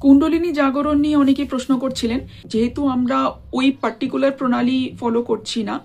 কুণ্ডলিনী জাগরণ নিয়ে অনেকে প্রশ্ন করছিলেন যেহেতু আমরা ওই পার্টিকুলার প্রণালী ফলো করছি না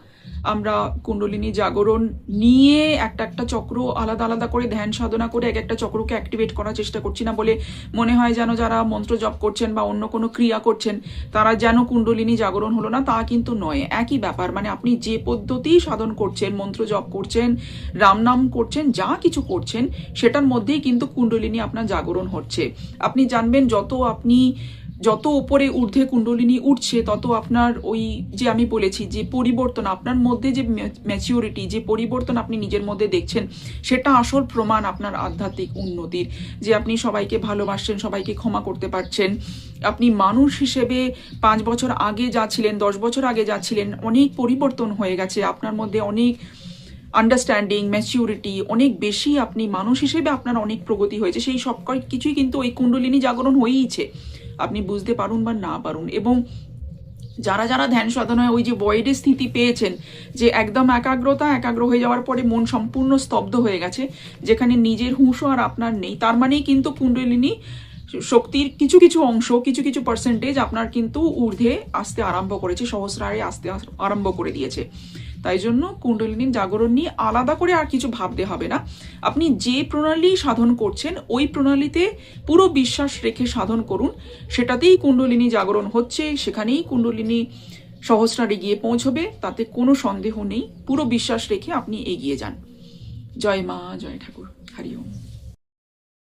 আমরা কুণ্ডলিনী জাগরণ নিয়ে একটা একটা চক্র আলাদা আলাদা করে ধ্যান সাধনা করে এক একটা চক্রকে অ্যাক্টিভেট করার চেষ্টা করছি না বলে মনে হয় যেন যারা মন্ত্র জপ করছেন বা অন্য কোনো ক্রিয়া করছেন, তারা যেন কুণ্ডলিনী জাগরণ হলো না, তা কিন্তু নয়। একই ব্যাপার মানে আপনি যে পদ্ধতি সাধন করছেন, মন্ত্র জপ করছেন রামনাম করছেন, যা কিছু করছেন, সেটার মধ্যেই কিন্তু কুণ্ডলিনী আপনার জাগরণ হচ্ছে। আপনি জানবেন যত আপনি যত উপরে ঊর্ধ্বে কুণ্ডলিনী উঠছে, তত আপনার ওই যে আমি বলেছি, যে পরিবর্তন আপনার মধ্যে যে ম্যাচিউরিটি যে পরিবর্তন আপনি নিজের মধ্যে দেখছেন, সেটা আসল প্রমাণ আপনার আধ্যাত্মিক উন্নতির। যে আপনি সবাইকে ভালোবাসছেন, সবাইকে ক্ষমা করতে পারছেন। আপনি মানুষ হিসেবে পাঁচ বছর আগে যা ছিলেন, দশ বছর আগে যা ছিলেন, অনেক পরিবর্তন হয়ে গেছে। আপনার মধ্যে অনেক আন্ডারস্ট্যান্ডিং ম্যাচিউরিটি অনেক বেশি আপনি মানুষ হিসেবে আপনার অনেক প্রগতি হয়েছে। সেই সব কিছুই কিন্তু ওই কুণ্ডলিনী জাগরণ হয়েইছে। আপনি বুঝতে পারুন বা না পারুন। এবং যারা যারা ধ্যান সাধনায় ওই যে বয়েডের স্থিতি পেয়েছেন, যে একদম একাগ্রতা, একাগ্র হয়ে যাওয়ার পরে মন সম্পূর্ণ স্তব্ধ হয়ে গেছে, যেখানে নিজের হুঁশও আর আপনার নেই। তার মানেই কিন্তু কুণ্ডলিনী শক্তির কিছু কিছু অংশ, কিছু কিছু পার্সেন্টেজ আপনার কিন্তু ঊর্ধ্বে আসতে আরম্ভ করেছে, সহস্রারে আসতে আস- আরম্ভ করে দিয়েছে। তাই জন্য কুণ্ডলিনীর জাগরণ নিয়ে আলাদা করে আর কিছু ভাবতে হবে না। আপনি যে প্রণালী সাধন করছেন, ওই প্রণালীতে পুরো বিশ্বাস রেখে সাধন করুন। সেটাতেই কুণ্ডলিনী জাগরণ হচ্ছে, সেখানেই কুণ্ডলিনী সহস্রারে গিয়ে পৌঁছবে, তাতে কোনো সন্দেহ নেই। পুরো বিশ্বাস রেখে আপনি এগিয়ে যান। জয় মা, জয় ঠাকুর। হরি ওম।